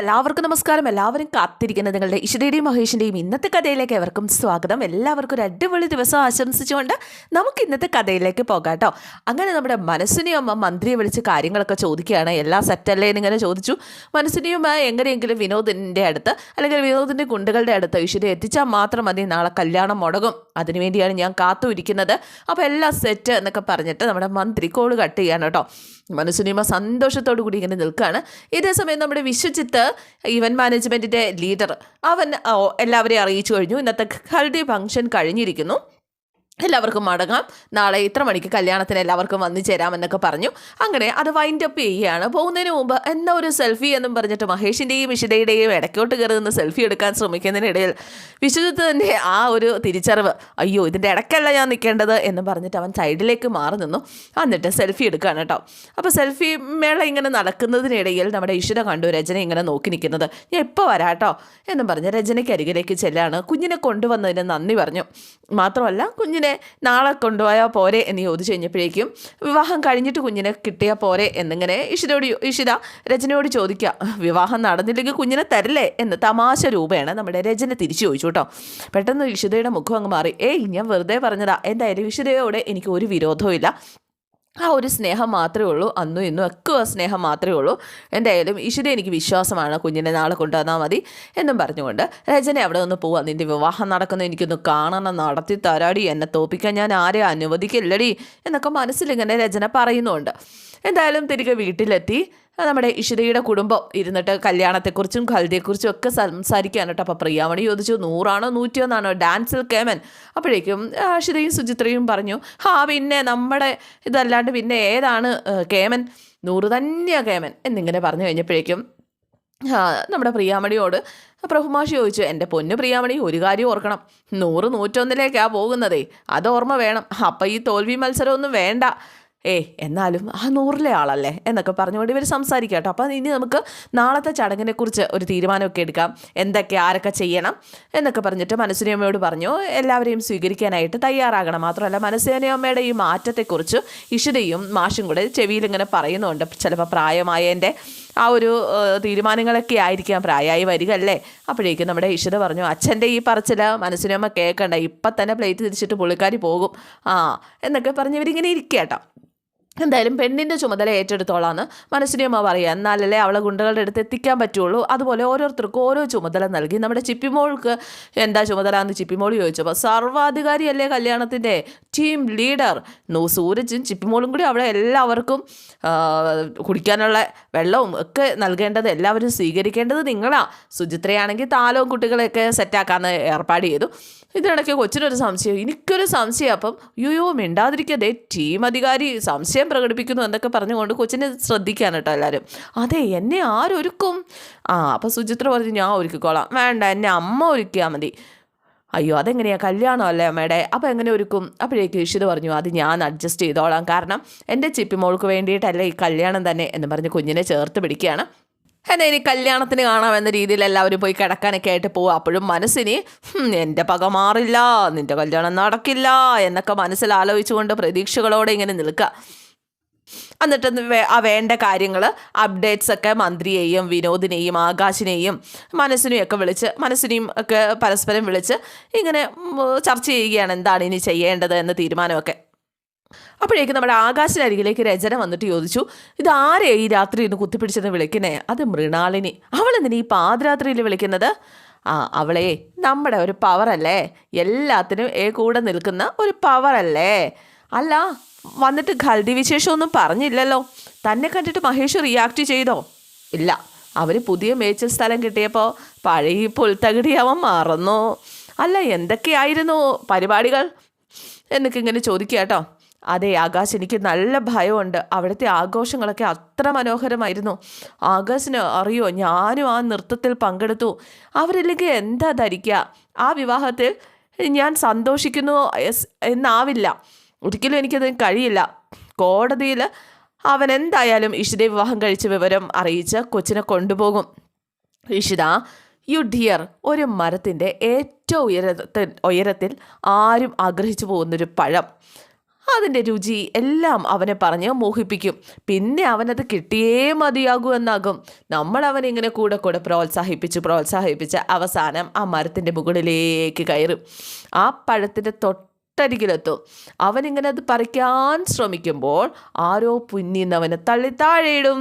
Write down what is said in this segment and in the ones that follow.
എല്ലാവർക്കും നമസ്കാരം. എല്ലാവരും കാത്തിരിക്കുന്ന നിങ്ങളുടെ ഇഷ്ടയുടെയും മഹേഷിന്റെയും ഇന്നത്തെ കഥയിലേക്ക് എവർക്കും സ്വാഗതം. എല്ലാവർക്കും ഒരു അടിപൊളി ദിവസം ആശംസിച്ചുകൊണ്ട് നമുക്ക് ഇന്നത്തെ കഥയിലേക്ക് പോകാം കേട്ടോ അങ്ങനെ നമ്മുടെ മനസ്സിനെയും അമ്മ മന്ത്രിയെ വിളിച്ച് കാര്യങ്ങളൊക്കെ ചോദിക്കുകയാണ്. എല്ലാം സെറ്റല്ലേ എന്നിങ്ങനെ ചോദിച്ചു. മനസ്സിനെയും എങ്ങനെയെങ്കിലും വിനോദിന്റെ അടുത്ത് അല്ലെങ്കിൽ വിനോദിന്റെ ഗുണ്ടുകളുടെ അടുത്ത് ഇഷിത എത്തിച്ചാൽ മാത്രം മതി. നാളെ കല്യാണം മുടങ്ങും. അതിനുവേണ്ടിയാണ് ഞാൻ കാത്തുമിരിക്കുന്നത്. അപ്പോൾ എല്ലാം സെറ്റ് എന്നൊക്കെ പറഞ്ഞിട്ട് നമ്മുടെ മന്ത്രി കോൾ കട്ട് ചെയ്യാണ് കേട്ടോ മനസ്സിനിയമ്മ സന്തോഷത്തോടു കൂടി ഇങ്ങനെ നിൽക്കുകയാണ്. ഇതേ സമയം നമ്മുടെ വിശ്വജിത്ത് ഇവന്റ് മാനേജ്മെന്റിന്റെ ലീഡർ അവൻ എല്ലാവരെയും അറിയിച്ചു കഴിഞ്ഞു. ഇന്നത്തെ ഹൽദി ഫംഗ്ഷൻ കഴിഞ്ഞിരിക്കുന്നു. എല്ലാവർക്കും മടങ്ങാം. നാളെ ഇത്ര മണിക്ക് കല്യാണത്തിന് എല്ലാവർക്കും വന്നു ചേരാമെന്നൊക്കെ പറഞ്ഞു. അങ്ങനെ അത് വൈൻഡ് അപ്പ് ചെയ്യുകയാണ്. പോകുന്നതിന് മുമ്പ് എന്നാ ഒരു സെൽഫി എന്നും പറഞ്ഞിട്ട് മഹേഷിന്റെയും ഇഷിതയുടെയും ഇടയ്ക്കോട്ട് കയറുന്ന സെൽഫി എടുക്കാൻ ശ്രമിക്കുന്നതിനിടയിൽ തന്നെ ആ ഒരു തിരിച്ചറിവ് അയ്യോ ഇതിന്റെ ഇടയ്ക്കല്ല ഞാൻ നിൽക്കേണ്ടത് എന്ന് പറഞ്ഞിട്ട് അവൻ സൈഡിലേക്ക് മാറി നിന്നു. എന്നിട്ട് സെൽഫി എടുക്കുകയാണ് കേട്ടോ. അപ്പോൾ സെൽഫി മേള ഇങ്ങനെ നടക്കുന്നതിനിടയിൽ നമ്മുടെ ഇഷിത കണ്ടു രചന ഇങ്ങനെ നോക്കി നിൽക്കുന്നത്. ഞാൻ ഇപ്പോൾ വരാട്ടോ എന്നും പറഞ്ഞ് രചനയ്ക്ക് അരികിലേക്ക് ചെല്ലാണ്. കുഞ്ഞിനെ കൊണ്ടുവന്നതിന് നന്ദി പറഞ്ഞു. മാത്രമല്ല കുഞ്ഞിനെ നാളെ കൊണ്ടുപോയാൽ പോരെ എന്ന് ചോദിച്ചു കഴിഞ്ഞപ്പോഴേക്കും വിവാഹം കഴിഞ്ഞിട്ട് കുഞ്ഞിനെ കിട്ടിയാൽ പോരെ എന്നിങ്ങനെ ഇഷിതയോട് ഇഷിത രചനയോട് ചോദിക്കുക വിവാഹം നടന്നില്ലെങ്കിൽ കുഞ്ഞിനെ തരില്ലേ? എന്ന് തമാശ രൂപയാണ് നമ്മുടെ രചന തിരിച്ചു ചോദിച്ചു കേട്ടോ. പെട്ടെന്ന് ഇഷിതയുടെ മുഖം അങ്ങ് മാറി. ഏയ് ഞാൻ വെറുതെ പറഞ്ഞതാ. എന്തായാലും ഇഷിതയോടെ എനിക്ക് ഒരു വിരോധവും ആ ഒരു സ്നേഹം മാത്രമേ ഉള്ളൂ. അന്നും ഇന്നും ഒക്കെ ആ സ്നേഹം മാത്രമേ ഉള്ളൂ. എന്തായാലും ഈശ്വര എനിക്ക് വിശ്വാസമാണ്. കുഞ്ഞിനെ നാളെ കൊണ്ടുവന്നാൽ മതി എന്നും പറഞ്ഞുകൊണ്ട് രചന അവിടെ ഒന്ന് പോവാ. നിന്റെ വിവാഹം നടക്കുന്ന എനിക്കൊന്ന് കാണണം. നടത്തി തരാടി. എന്നെ തോപ്പിക്കാൻ ഞാൻ ആരെ അനുവദിക്കില്ലടി എന്നൊക്കെ മനസ്സിലിങ്ങനെ രചന പറയുന്നുണ്ട്. എന്തായാലും തിരികെ വീട്ടിലെത്തി. നമ്മുടെ ഇഷിതയുടെ കുടുംബം ഇരുന്നിട്ട് കല്യാണത്തെക്കുറിച്ചും ഹൽദിയെക്കുറിച്ചും ഒക്കെ സംസാരിക്കാൻ കേട്ടോ. അപ്പോൾ പ്രിയാമണി ചോദിച്ചു നൂറാണോ നൂറ്റിയൊന്നാണോ? ഡാൻസിൽ കേമൻ. അപ്പോഴേക്കും ഇഷിതയും സുചിത്രയും പറഞ്ഞു ആ പിന്നെ നമ്മുടെ ഇതല്ലാണ്ട് പിന്നെ ഏതാണ് കേമൻ? നൂറ് തന്നെയാണ് കേമൻ. എന്നിങ്ങനെ പറഞ്ഞു കഴിഞ്ഞപ്പോഴേക്കും നമ്മുടെ പ്രിയാമണിയോട് പ്രഭുമാഷി ചോദിച്ചു എന്റെ പൊന്നു പ്രിയാമണി ഒരു കാര്യം ഓർക്കണം. നൂറ് നൂറ്റൊന്നിലേക്കാണ് പോകുന്നതേ. അത് ഓർമ്മ വേണം. അപ്പം ഈ തോൽവി മത്സരമൊന്നും വേണ്ട. ഏ എന്നാലും ആ നൂറിലെ ആളല്ലേ എന്നൊക്കെ പറഞ്ഞുകൊണ്ട് ഇവർ സംസാരിക്കാം കേട്ടോ. അപ്പം ഇനി നമുക്ക് നാളത്തെ ചടങ്ങിനെക്കുറിച്ച് ഒരു തീരുമാനമൊക്കെ എടുക്കാം. എന്തൊക്കെ ആരൊക്കെ ചെയ്യണം എന്നൊക്കെ പറഞ്ഞിട്ട് മനസ്സിനിയമ്മയോട് പറഞ്ഞു. എല്ലാവരെയും സ്വീകരിക്കാനായിട്ട് തയ്യാറാകണം. മാത്രമല്ല മനസ്സിനിയമ്മയുടെ ഈ മാറ്റത്തെക്കുറിച്ച് ഇഷിതയും മാഷും കൂടെ ചെവിയിൽ ഇങ്ങനെ പറയുന്നുണ്ട്. ചിലപ്പോൾ പ്രായമായതിന്റെ ആ ഒരു തീരുമാനങ്ങളൊക്കെ ആയിരിക്കാം. പ്രായമായി വരിക അല്ലേ അപ്പോഴേക്കും നമ്മുടെ ഇഷിത പറഞ്ഞു അച്ഛന്റെ ഈ പറച്ചില മനസ്സിനമ്മ കേൾക്കണ്ട. ഇപ്പം തന്നെ പ്ലേറ്റ് തിരിച്ചിട്ട് പുള്ളിക്കാരി പോകും. ആ എന്നൊക്കെ പറഞ്ഞ് ഇവരിങ്ങനെ ഇരിക്കുക കേട്ടോ. എന്തായാലും പെണ്ണിന്റെ ചുമതല ഏറ്റെടുത്തോളാന്ന് മനസ്സിനെയമ്മ പറയുക. എന്നാലല്ലേ അവളെ ഗുണ്ടകളുടെ അടുത്ത് എത്തിക്കാൻ പറ്റുള്ളൂ. അതുപോലെ ഓരോരുത്തർക്കും ഓരോ ചുമതല നൽകി. നമ്മുടെ ചിപ്പിമോൾക്ക് എന്താ ചുമതല എന്ന് ചിപ്പിമോൾ ചോദിച്ചപ്പോൾ സർവാധികാരിയല്ലേ കല്യാണത്തിന്റെ ടീം ലീഡർ നോ സൂരജും ചിപ്പിമോളും കൂടി അവിടെ എല്ലാവർക്കും കുടിക്കാനുള്ള വെള്ളവും ഒക്കെ നൽകേണ്ടത് എല്ലാവരും സ്വീകരിക്കേണ്ടത് നിങ്ങളാ. സുചിത്രയാണെങ്കിൽ താലവും കുട്ടികളെയൊക്കെ സെറ്റാക്കാന്ന് ഏർപ്പാട് ചെയ്തു. ഇതിനിടയ്ക്ക് കൊച്ചിനൊരു സംശയം. എനിക്കൊരു സംശയം. അപ്പം അയ്യോ മിണ്ടാതിരിക്കതേ ടീം അധികാരി സംശയം പ്രകടിപ്പിക്കുന്നു എന്നൊക്കെ പറഞ്ഞുകൊണ്ട് കൊച്ചിനെ ശ്രദ്ധിക്കാൻ കേട്ടോ എല്ലാവരും. അതെ എന്നെ ആരൊരുക്കും? ആ അപ്പം സുചിത്ര പറഞ്ഞു ഞാൻ ഒരുക്കിക്കോളാം. വേണ്ട എന്നെ അമ്മ ഒരുക്കിയാൽ മതി. അയ്യോ അതെങ്ങനെയാ? കല്യാണം അല്ലേ അമ്മയുടെ? അപ്പോൾ എങ്ങനെ ഒരുക്കും? അപ്പോഴേക്ക് ഇഷിത് പറഞ്ഞു അത് ഞാൻ അഡ്ജസ്റ്റ് ചെയ്തോളാം. കാരണം എന്റെ ചിപ്പിമോൾക്ക് വേണ്ടിയിട്ടല്ലേ ഈ കല്യാണം തന്നെ എന്ന് പറഞ്ഞ് കുഞ്ഞിനെ ചേർത്ത് പിടിക്കുകയാണ്. എന്നാൽ ഇനി കല്യാണത്തിന് കാണാമെന്ന രീതിയിൽ എല്ലാവരും പോയി കിടക്കാനൊക്കെ ആയിട്ട് പോകും അപ്പോഴും മനസ്സിന് "ഹും, എന്റെ പക മാറില്ല. നിന്റെ കല്യാണം നടക്കില്ല. എന്നൊക്കെ മനസ്സിൽ ആലോചിച്ചുകൊണ്ട് പ്രതീക്ഷകളോടെ ഇങ്ങനെ നിൽക്കുക. എന്നിട്ട് ആ വേണ്ട കാര്യങ്ങൾ അപ്ഡേറ്റ്സ് ഒക്കെ മന്ത്രിയെയും വിനോദിനെയും ആകാശിനെയും മനസ്സിനെയും ഒക്കെ വിളിച്ച് മനസ്സിനെയും ഒക്കെ പരസ്പരം വിളിച്ച് ഇങ്ങനെ ചർച്ച ചെയ്യുകയാണ് എന്താണ് ഇനി ചെയ്യേണ്ടത് എന്ന തീരുമാനമൊക്കെ. അപ്പോഴേക്കും നമ്മുടെ ആകാശനരികിലേക്ക് രചന വന്നിട്ട് ചോദിച്ചു ഇത് ഈ രാത്രി ഇന്ന് കുത്തിപ്പിടിച്ചത് വിളിക്കുന്നേ? അത് മൃണാളിനി. അവളെന്തിനാ ഈ പാതിരാത്രിയിൽ വിളിക്കുന്നത്? ആ അവളെ നമ്മുടെ ഒരു പവറല്ലേ എല്ലാത്തിനും കൂടെ നിൽക്കുന്ന ഒരു പവറല്ലേ അല്ല വന്നിട്ട് ഖൽദി വിശേഷമൊന്നും പറഞ്ഞില്ലല്ലോ. തന്നെ കണ്ടിട്ട് മഹേഷ് റിയാക്ട് ചെയ്തോ? ഇല്ല. അവർ പുതിയ മേച്ചൽ സ്ഥലം കിട്ടിയപ്പോൾ പഴയ പുൽത്തകിടി അവൻ മറന്നു. അല്ല എന്തൊക്കെയായിരുന്നു പരിപാടികൾ? എന്നൊക്കെ ഇങ്ങനെ ചോദിക്കുക കേട്ടോ. അതെ ആകാശ് എനിക്ക് നല്ല ഭയമുണ്ട്. അവിടുത്തെ ആഘോഷങ്ങളൊക്കെ അത്ര മനോഹരമായിരുന്നു. ആകാശിന് അറിയോ? ഞാനും ആ നൃത്തത്തിൽ പങ്കെടുത്തു. അവരില്ലെങ്കിൽ എന്താ ധരിക്കുക? ആ വിവാഹത്തിൽ ഞാൻ സന്തോഷിക്കുന്നു എന്നാവില്ല. ഒരിക്കലും എനിക്കത് കഴിയില്ല. കോടതിയിൽ അവൻ എന്തായാലും ഇഷിതെ വിവാഹം കഴിച്ച വിവരം അറിയിച്ച് കൊച്ചിനെ കൊണ്ടുപോകും. ഇഷിത യു ഡിയർ ഒരു മരത്തിന്റെ ഏറ്റവും ഉയരത്തിൽ ഉയരത്തിൽ ആരും ആഗ്രഹിച്ചു പോകുന്നൊരു പഴം. അതിന്റെ രുചി എല്ലാം അവനെ പറഞ്ഞ് മോഹിപ്പിക്കും. പിന്നെ അവനത് കിട്ടിയേ മതിയാകൂ എന്നാകും. നമ്മൾ അവനെ ഇങ്ങനെ കൂടെ കൂടെ പ്രോത്സാഹിപ്പിച്ച് പ്രോത്സാഹിപ്പിച്ച് അവസാനം ആ മരത്തിന്റെ മുകളിലേക്ക് കയറും. ആ പഴത്തിന്റെ തൊട്ടരികിലെത്തും. അവനിങ്ങനെ അത് പറിക്കാൻ ശ്രമിക്കുമ്പോൾ ആരോ പുന്നിന്നവനെ തള്ളി താഴെയിടും.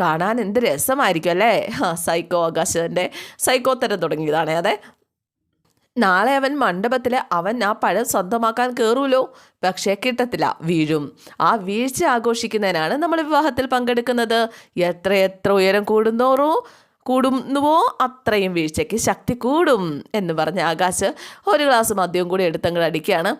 കാണാൻ എന്ത് രസമായിരിക്കും അല്ലേ? ആ സൈക്കോ ആകാശന്റെ സൈക്കോ തരം തുടങ്ങിയതാണ്. അതെ നാളെ അവൻ മണ്ഡപത്തിൽ അവൻ ആ പഴം സ്വന്തമാക്കാൻ കയറുമല്ലോ പക്ഷേ കിട്ടത്തില്ല വീഴും. ആ വീഴ്ച ആഘോഷിക്കുന്നതിനാണ് നമ്മൾ വിവാഹത്തിൽ പങ്കെടുക്കുന്നത്. എത്ര എത്ര ഉയരം കൂടുന്നോറോ കൂടുന്നുവോ അത്രയും വീഴ്ചയ്ക്ക് ശക്തി കൂടും എന്ന് പറഞ്ഞ ആകാശ് ഒരു ഗ്ലാസ് മദ്യവും കൂടി എടുത്തങ്ങോട്ട് അടിക്കുകയാണ്.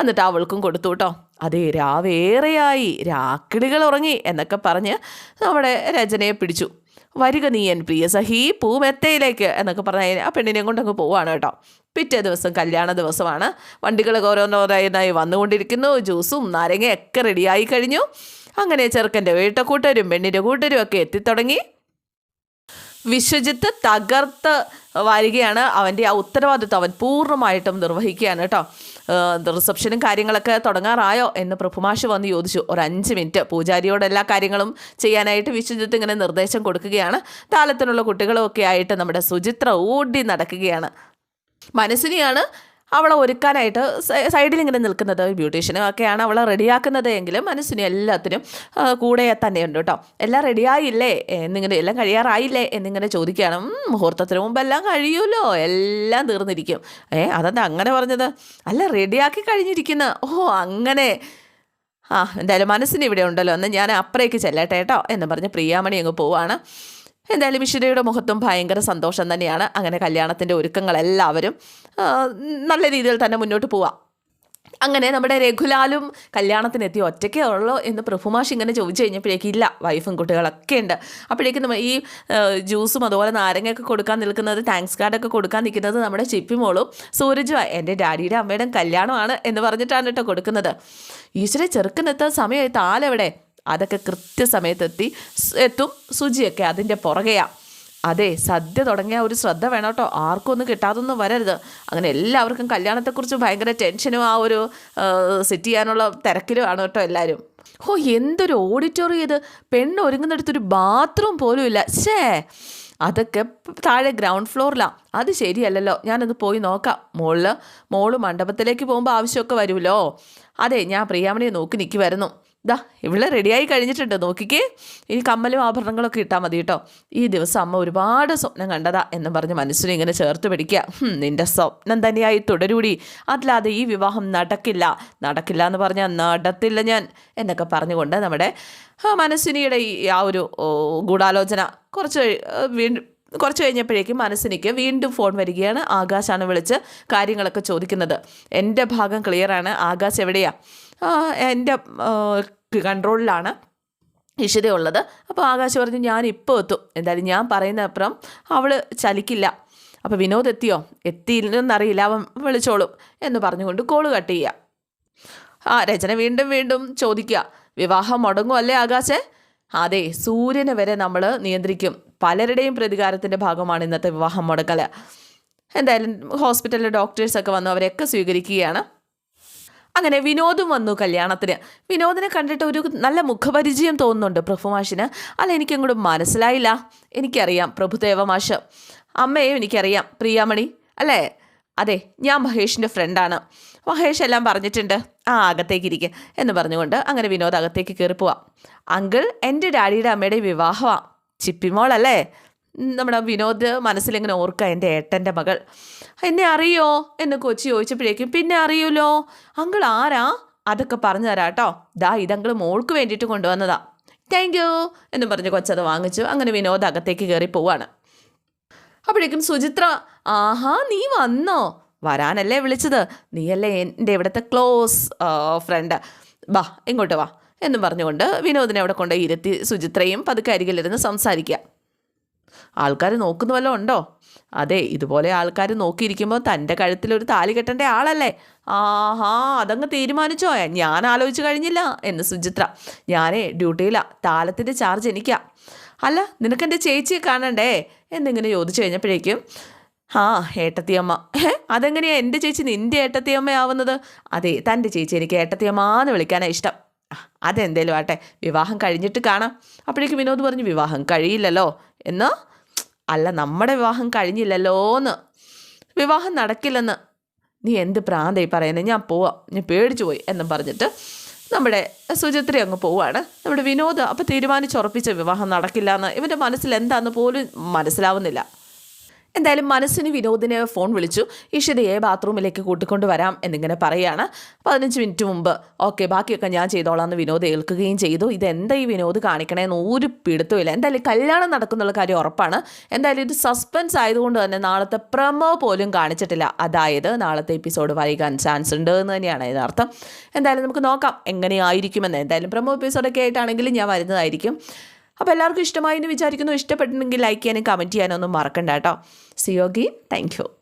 എന്നിട്ട് അവൾക്കും കൊടുത്തു കേട്ടോ. അതേ രാവേറെയായി. രാക്കിളികൾ ഉറങ്ങി എന്നൊക്കെ പറഞ്ഞ് നമ്മുടെ രചനയെ പിടിച്ചു. വരിക നീ എൻ പ്രിയ സഹി പൂമെത്തയിലേക്ക് എന്നൊക്കെ പറഞ്ഞ ആ പെണ്ണിനെയും കൊണ്ടങ്ങ് പോവാണ് കേട്ടോ. പിറ്റേ ദിവസം കല്യാണ ദിവസമാണ്. വണ്ടികളൊക്കെ ഓരോന്നോരോന്നായി വന്നുകൊണ്ടിരിക്കുന്നു. ജ്യൂസും നാരങ്ങയൊക്കെ റെഡിയായി കഴിഞ്ഞു. അങ്ങനെ ചെറുക്കന്റെ വീട്ടക്കൂട്ടരും പെണ്ണിന്റെ കൂട്ടരും ഒക്കെ എത്തിത്തുടങ്ങി. വിശ്വജിത്ത് തകർത്ത് വരികയാണ്. അവന്റെ ആ ഉത്തരവാദിത്വം അവൻ പൂർണമായിട്ടും നിർവഹിക്കുകയാണ് കേട്ടോ. റിസപ്ഷനും കാര്യങ്ങളൊക്കെ തുടങ്ങാറായോ എന്ന് പ്രഭുമാഷ് വന്ന് ചോദിച്ചു. ഒരു അഞ്ച് മിനിറ്റ്. പൂജാരിയോട് എല്ലാ കാര്യങ്ങളും ചെയ്യാനായിട്ട് വിശ്വജിത്ത് ഇങ്ങനെ നിർദ്ദേശം കൊടുക്കുകയാണ്. താലത്തിനുള്ള കുട്ടികളും ഒക്കെ ആയിട്ട് നമ്മുടെ സുചിത്ര ഓടി നടക്കുകയാണ്. മനസ്സിനെയാണ് അവളെ ഒരുക്കാനായിട്ട് സൈഡിൽ ഇങ്ങനെ നിൽക്കുന്നത് ബ്യൂട്ടീഷ്യനും ഒക്കെയാണ് അവളെ റെഡിയാക്കുന്നത് എങ്കിലും മനസ്സിന് എല്ലാത്തിനും കൂടെ തന്നെയുണ്ട് കേട്ടോ. എല്ലാം റെഡിയായില്ലേ? എന്നിങ്ങനെ എല്ലാം കഴിയാറായില്ലേ? എന്നിങ്ങനെ ചോദിക്കുകയാണ്. മുഹൂർത്തത്തിന് മുമ്പ് എല്ലാം കഴിയുമല്ലോ എല്ലാം തീർന്നിരിക്കും. ഏ അതെന്താ അങ്ങനെ പറഞ്ഞത്? അല്ല റെഡിയാക്കി കഴിഞ്ഞിരിക്കുന്ന. ഓ അങ്ങനെ. ആ എന്തായാലും മനസ്സിന് ഇവിടെ ഉണ്ടല്ലോ. എന്ന് ഞാൻ അപ്പുറേക്ക് ചെല്ലട്ടെ കേട്ടോ എന്ന് പറഞ്ഞ് പ്രിയാമണി അങ്ങ് പോവാണ്. എന്തായാലും മിഷിരയുടെ മുഖത്തും ഭയങ്കര സന്തോഷം തന്നെയാണ്. അങ്ങനെ കല്യാണത്തിന്റെ ഒരുക്കങ്ങൾ എല്ലാവരും നല്ല രീതിയിൽ തന്നെ മുന്നോട്ട് പോവാം. അങ്ങനെ നമ്മുടെ രഘുലാലും കല്യാണത്തിനെത്തി ഒറ്റയ്ക്കേ ഉള്ളൂ എന്ന് പ്രഭുമാഷ് ഇങ്ങനെ ചോദിച്ചു കഴിഞ്ഞപ്പോഴേക്കും ഇല്ല വൈഫും കുട്ടികളൊക്കെ ഉണ്ട്. അപ്പോഴേക്കും നമ്മൾ ഈ ജ്യൂസും അതുപോലെ നാരങ്ങയൊക്കെ കൊടുക്കാൻ നിൽക്കുന്നത് താങ്ക്സ് കാർഡൊക്കെ കൊടുക്കാൻ നിൽക്കുന്നത് നമ്മുടെ ചിപ്പിമോളും സൂരജും എന്റെ ഡാഡിയുടെ അമ്മയുടെ കല്യാണമാണ് എന്ന് പറഞ്ഞിട്ടാണ് കേട്ടോ കൊടുക്കുന്നത്. ഈശ്വര ചെറുക്കനെത്താൻ സമയമായി താലെവിടെ അതൊക്കെ കൃത്യസമയത്തെത്തി എത്തും. സുജിയൊക്കെ അതിന്റെ പുറകെയാണ് അതെ സദ്യ തുടങ്ങിയ ഒരു ശ്രദ്ധ വേണം കേട്ടോ ആർക്കും ഒന്നും കിട്ടാതൊന്നും വരരുത്. അങ്ങനെ എല്ലാവർക്കും കല്യാണത്തെക്കുറിച്ച് ഭയങ്കര ടെൻഷനും ആ ഒരു സെറ്റ് ചെയ്യാനുള്ള തിരക്കിലുമാണ് കേട്ടോ എല്ലാവരും ഓ എന്തൊരു ഓഡിറ്റോറിയം ഇത്. പെണ്ണ് ഒരുങ്ങുന്നിടത്തൊരു ബാത്റൂം പോലും ഇല്ല. ഷേ അതൊക്കെ താഴെ ഗ്രൗണ്ട് ഫ്ലോറിലാണ് അത് ശരിയല്ലല്ലോ. ഞാനത് പോയി നോക്കാം. മുകളിൽ മോൾ മണ്ഡപത്തിലേക്ക് പോകുമ്പോൾ ആവശ്യമൊക്കെ വരുമല്ലോ. അതെ ഞാൻ പ്രിയാമണിയെ നോക്കി നിൽക്കുമായിരുന്നു ദാ ഇവിടെ റെഡിയായി കഴിഞ്ഞിട്ടുണ്ട്. നോക്കിക്കേ. ഈ കമ്മലും ആഭരണങ്ങളൊക്കെ ഇട്ടാൽ മതി കേട്ടോ. ഈ ദിവസം അമ്മ ഒരുപാട് സ്വപ്നം കണ്ടതാ എന്ന് പറഞ്ഞ് മനസ്സിനെ ഇങ്ങനെ ചേർത്ത് പിടിക്കുക. നിന്റെ സ്വപ്നം തന്നെയായി തുടരൂടി. അല്ലാതെ ഈ വിവാഹം നടക്കില്ല. നടക്കില്ല എന്ന് പറഞ്ഞാൽ നടത്തില്ല ഞാൻ എന്നൊക്കെ പറഞ്ഞുകൊണ്ട് നമ്മുടെ മനസ്സിനിയുടെ ഈ ആ ഒരു ഗൂഢാലോചന കുറച്ച് വീണ്ടും കുറച്ച് കഴിഞ്ഞപ്പോഴേക്കും മനസ്സിനിക്ക് വീണ്ടും ഫോൺ വരികയാണ്. ആകാശാണ് വിളിച്ച് കാര്യങ്ങളൊക്കെ ചോദിക്കുന്നത്. എന്റെ ഭാഗം ക്ലിയറാണ് ആകാശ് എവിടെയാ? ആ, എന്റെ കൺട്രോളിലാണ് ഇഷിതയുള്ളത് അപ്പോൾ ആകാശ് പറഞ്ഞു ഞാൻ ഇപ്പോൾ എത്തും. എന്തായാലും ഞാൻ പറയുന്ന അപ്പുറം അവൾ ചലിക്കില്ല. അപ്പോൾ വിനോദ് എത്തിയോ? എത്തിയില്ലെന്നറിയില്ല. അവൻ വിളിച്ചോളും. എന്ന് പറഞ്ഞുകൊണ്ട് കോൾ കട്ട് ചെയ്യുക ആ രചന വീണ്ടും വീണ്ടും ചോദിക്കുക. വിവാഹം മുടങ്ങുമല്ലേ ആകാശേ? അതെ സൂര്യനെ വരെ നമ്മൾ നിയന്ത്രിക്കും. പലരുടെയും പ്രതികാരത്തിന്റെ ഭാഗമാണ് ഇന്നത്തെ വിവാഹം മുടക്കൽ എന്തായാലും ഹോസ്പിറ്റലിലെ ഡോക്ടേഴ്സൊക്കെ വന്നു അവരെയൊക്കെ സ്വീകരിക്കുകയാണ്. അങ്ങനെ വിനോദും വന്നു കല്യാണത്തിന്. വിനോദിനെ കണ്ടിട്ട് ഒരു നല്ല മുഖപരിചയം തോന്നുന്നുണ്ട് പ്രഭുമാഷിന് അല്ല എനിക്കങ്ങോട്ട് മനസ്സിലായില്ല. എനിക്കറിയാം പ്രഭുദേവ മാഷ്. അമ്മയെയും എനിക്കറിയാം. പ്രിയാമണി അല്ലേ? അതെ ഞാൻ മഹേഷിന്റെ ഫ്രണ്ടാണ്. മഹേഷ് എല്ലാം പറഞ്ഞിട്ടുണ്ട്. ആ അകത്തേക്ക് ഇരിക്കുക എന്ന് പറഞ്ഞുകൊണ്ട് അങ്ങനെ വിനോദ് അകത്തേക്ക് കയറി പോവാം അങ്കിൾ എന്റെ ഡാഡിയുടെ അമ്മയുടെ വിവാഹമാണ് ചിപ്പിമോളല്ലേ? നമ്മുടെ വിനോദ് മനസ്സിലിങ്ങനെ ഓർക്കുക എന്റെ ഏട്ടന്റെ മകൾ. എന്നെ അറിയോ? എന്ന് കൊച്ചി ചോദിച്ചപ്പോഴേക്കും പിന്നെ അറിയൂലോ? അങ്കിൾ ആരാ? അതൊക്കെ പറഞ്ഞു തരാം കേട്ടോ. ദാ ഇതങ്കിൾ മോൾക്ക് വേണ്ടിയിട്ട് കൊണ്ടുവന്നതാ. താങ്ക് യു എന്ന് പറഞ്ഞ് കൊച്ചത് വാങ്ങിച്ചു. അങ്ങനെ വിനോദ് അകത്തേക്ക് കയറി പോവാണ്. അപ്പോഴേക്കും സുചിത്ര ആഹാ നീ വന്നോ? വരാനല്ലേ വിളിച്ചത്? നീയല്ലേ എന്റെ ഇവിടുത്തെ ക്ലോസ് ഫ്രണ്ട്. ബാ ഇങ്ങോട്ട് വാ. എന്നും പറഞ്ഞുകൊണ്ട് വിനോദിനെ അവിടെ കൊണ്ട് ഇരുത്തി സുചിത്രയും പതുക്കെ അരികിലിരുന്ന് സംസാരിക്കുക. ആൾക്കാർ നോക്കുന്ന വല്ലതും ഉണ്ടോ? അതെ ഇതുപോലെ ആൾക്കാർ നോക്കിയിരിക്കുമ്പോൾ തന്റെ കഴുത്തിൽ ഒരു താലി കെട്ടേണ്ട ആളല്ലേ? ആഹാ അതങ്ങ് തീരുമാനിച്ചോ? ഞാൻ ആലോചിച്ച് കഴിഞ്ഞില്ല. എന്ന് സുചിത്ര ഞാനേ ഡ്യൂട്ടിയിലാ. താലത്തിന്റെ ചാർജ് എനിക്കാ. അല്ല നിനക്കെന്റെ ചേച്ചിയെ കാണണ്ടേ? എന്നിങ്ങനെ ചോദിച്ചു കഴിഞ്ഞപ്പോഴേക്കും ആ ഏട്ടത്തിയമ്മ. അതെങ്ങനെയാണ് അതെങ്ങനെയാ എന്റെ ചേച്ചി നിന്റെ ഏട്ടത്തിയമ്മയാവുന്നത്? അതെ തന്റെ ചേച്ചി എനിക്ക് ഏട്ടത്തിയമ്മ എന്ന് വിളിക്കാനാണ് ഇഷ്ടം. അതെന്തേലും ആട്ടെ വിവാഹം കഴിഞ്ഞിട്ട് കാണാം. അപ്പോഴേക്ക് വിനോദ് പറഞ്ഞു വിവാഹം കഴിയില്ലല്ലോ എന്ന്. അല്ല നമ്മുടെ വിവാഹം കഴിഞ്ഞില്ലല്ലോ എന്ന് വിവാഹം നടക്കില്ലെന്ന്. നീ എന്ത് പ്രാന്തായി പറയുന്നത് ഞാൻ പോവാം ഞാൻ പേടിച്ചു പോയി എന്നും പറഞ്ഞിട്ട് നമ്മുടെ സുചിത്രി അങ്ങ് പോവാണ്. നമ്മുടെ വിനോദ് അപ്പോൾ തീരുമാനിച്ചുറപ്പിച്ച വിവാഹം നടക്കില്ല എന്ന് ഇവന്റെ മനസ്സിൽ എന്താണെന്ന് പോലും മനസ്സിലാവുന്നില്ല. എന്തായാലും മനസ്സിന് വിനോദിനെ ഫോൺ വിളിച്ചു. ഈശ്വരയെ ബാത്റൂമിലേക്ക് കൂട്ടിക്കൊണ്ട് വരാം എന്നിങ്ങനെ പറയുകയാണ്. പതിനഞ്ച് മിനിറ്റ് മുമ്പ് ഓക്കെ ബാക്കിയൊക്കെ ഞാൻ ചെയ്തോളാം എന്ന് വിനോദ് ഏൽക്കുകയും ചെയ്തു. ഇതെന്താ ഈ വിനോദ് കാണിക്കണേന്ന് ഒരു പിടുത്തമില്ല എന്തായാലും കല്യാണം നടക്കുന്നുള്ള കാര്യം ഉറപ്പാണ്. എന്തായാലും ഇത് സസ്പെൻസ് ആയതുകൊണ്ട് തന്നെ നാളത്തെ പ്രമോ പോലും കാണിച്ചിട്ടില്ല. അതായത് നാളത്തെ എപ്പിസോഡ് വൈകാൻ ചാൻസ് ഉണ്ട് എന്ന് തന്നെയാണ് ഇതിനർത്ഥം എന്തായാലും നമുക്ക് നോക്കാം എങ്ങനെയായിരിക്കുമെന്ന്. എന്തായാലും പ്രമോ എപ്പിസോഡൊക്കെ ആയിട്ടാണെങ്കിലും ഞാൻ വരുന്നതായിരിക്കും. അപ്പോൾ എല്ലാവർക്കും ഇഷ്ടമായി എന്ന് വിചാരിക്കുന്നു. ഇഷ്ടപ്പെട്ടിട്ടുണ്ടെങ്കിൽ ലൈക്ക് ചെയ്യാനും കമന്റ് ചെയ്യാനൊന്നും മറക്കണ്ട കേട്ടോ. സിയോഗി താങ്ക് യു